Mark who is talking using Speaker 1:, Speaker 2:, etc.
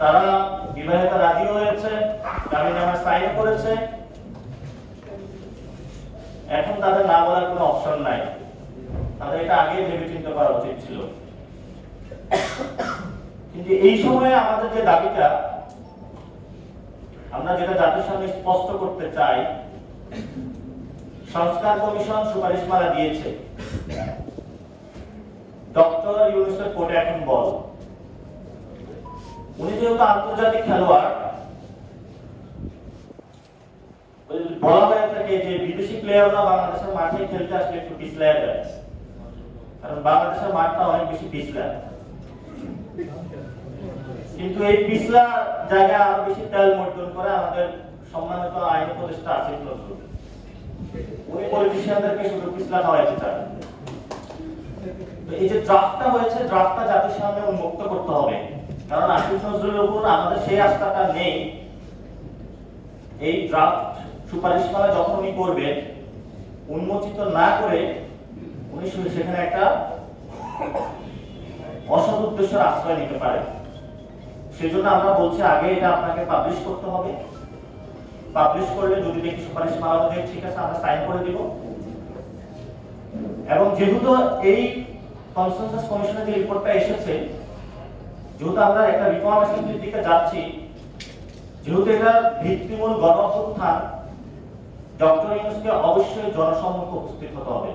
Speaker 1: তারা বিবাহিত রাজি হয়েছে জামিন নামা সাইন করেছে। এখন তাদের না বলার কোনো অপশন নাই। তাদের এটা আগে ভেবে চিন্তা করা উচিত ছিল। কিন্তু এই সময়ে আমাদের যে দাবিটা, আমরা যেটা জাতির সামনে স্পষ্ট করতে চাই, সংস্কার কমিশন সুপারিশ সুপারিশমালা দিয়েছে। ডক্টর ইউনুসের কোর্টে এখন বল। উনি যেহেতু আন্তর্জাতিক খেলোয়াড় বলা হয়ে থাকে যে বিদেশি প্লেয়াররা বাংলাদেশের মাঠে খেলতে আসলে একটু যায় কারণ বাংলাদেশের মাঠটা অনেক বেশি পিছলা কিন্তু এই পিছলা জায়গায় আরও বেশি তেল মর্দন করে আমাদের সম্মানিত আইন উপদেষ্টা আসিফ নজরুল। উনি পলিটিশিয়ানদেরকে শুধু পিছলা খাওয়াইতে চান। এই যে ড্রাফটটা হয়েছে ড্রাফটটা জাতির সামনে উন্মুক্ত করতে হবে। কারণ আসিফ নজরুলের উপর আমাদের সেই আস্থাটা নেই। এই ড্রাফট সুপারিশমালা যখন উনি করবেন, উন্মোচিত না করে উনি সেখানে একটা অসৎ উদ্দেশ্যের আশ্রয় নিতে পারে সেজন্য আমরা বলছি আগে এটা আপনাকে পাবলিশ করতে হবে। পাবলিশ করলে যদি দেখি সুপারিশ মালা অনুযায়ী ঠিক আছে, আমরা সাইন করে দিব। এবং যেহেতু এই কনসেনসাস কমিশনের যে রিপোর্টটা এসেছে যেহেতু আমরা একটা রিফর্মেশনের দিকে যাচ্ছি, যেহেতু এটা ভিত্তিমূল গণ অভ্যুত্থান ডক্টর ইউনুসকে অবশ্যই জনসম্মুখে উপস্থিত হতে হবে।